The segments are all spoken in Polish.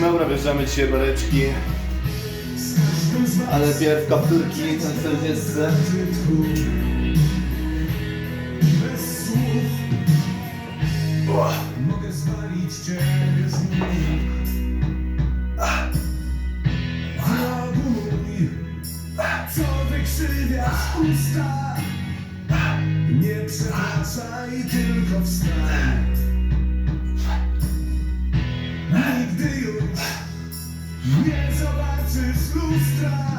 Dobra, bierzemy dzisiaj bareczki. Ale pierw kapturki na 40. Mogę zwalić ciebie z Wroguj Co wykrzywiasz usta Nie przepraszaj, tylko wstań frustra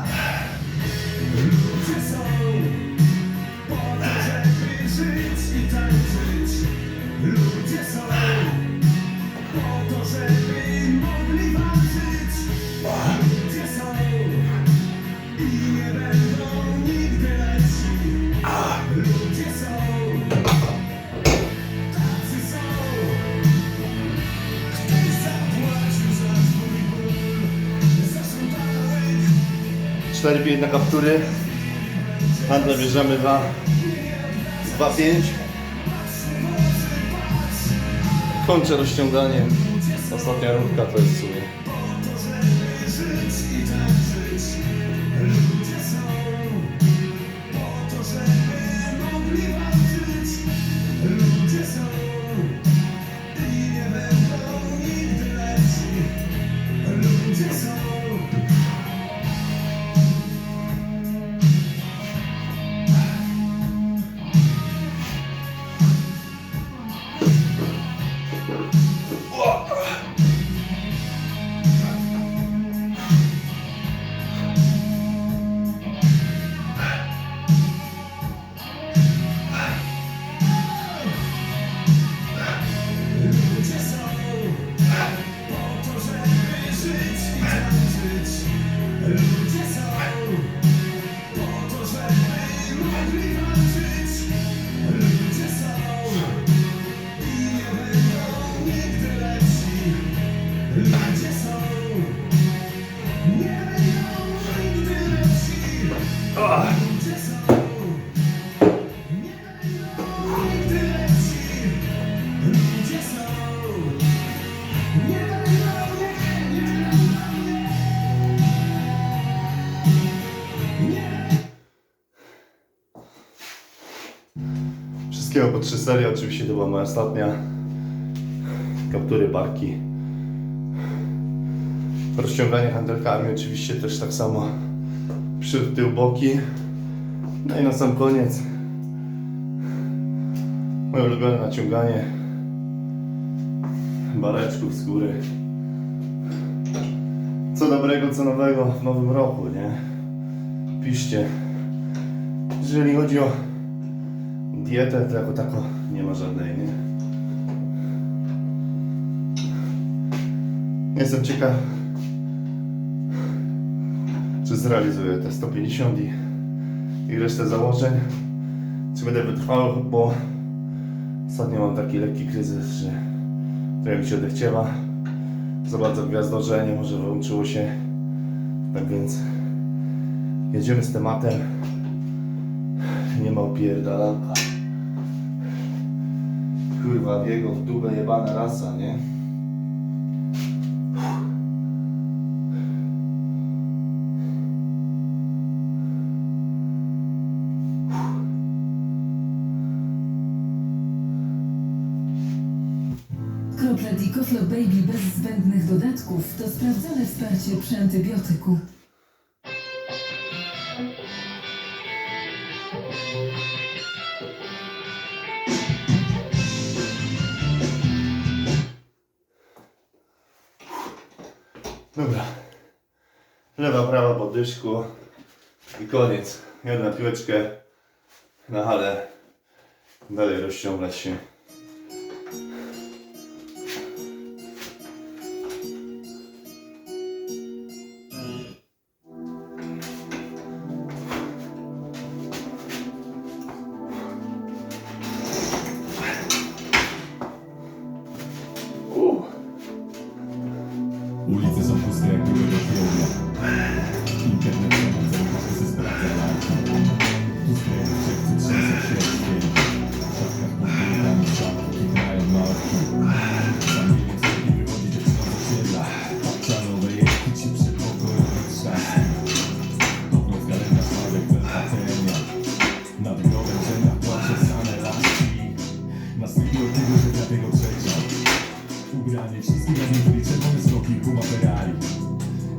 4 5 na kaptury. Handel bierzemy 2 2 5. Kończę rozciąganiem. Ostatnia rundka to jest w sumie. Wszystkiego po trzy serie, oczywiście to była moja ostatnia. Kaptury, barki. Rozciąganie handelkami oczywiście też tak samo. Przód, tył, boki. No i na sam koniec moje ulubione naciąganie bareczków z góry. Co dobrego, co nowego w nowym roku, nie? Piszcie. Jeżeli chodzi o dietę, to jako tako nie ma żadnej, nie? Jestem ciekaw, czy zrealizuję te 150 i, i resztę założeń. Czy będę wytrwały, bo ostatnio mam taki lekki kryzys, że trochę mi się odechciewa. Za bardzo gwiazdorzenie może wyłączyło się. Tak więc jedziemy z tematem. Nie ma opierdalanka. Kurwa, w jego w dubę jebana rasa, nie? Krople Dicoflow Baby bez zbędnych dodatków to sprawdzone wsparcie przy antybiotyku. Dobra. Lewa, prawa po dyszku. I koniec. Jedna piłeczkę na halę. Dalej rozciągać się. Ulice są puste jak do południa. Internet temat zaruchy ze sprawdza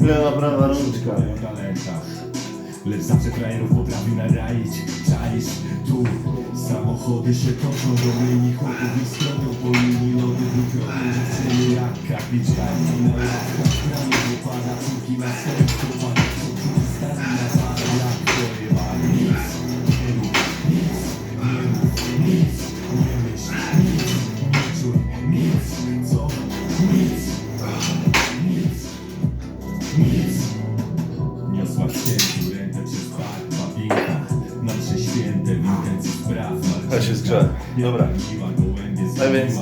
Lewa, prawa rączka. Lecz zawsze frajerów potrafi naraić Czaisz, tu Samochody się toczą do linii chłopów i skrobią po linii lody. Dwukrotnie Dziewczyny jak kapiczkami na łaskach Kranie wypada, córki na stary na Ja się zgrzałem. Dobra. A więc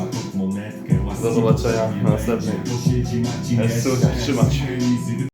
do zobaczenia na następnym. Eszek. trzymać.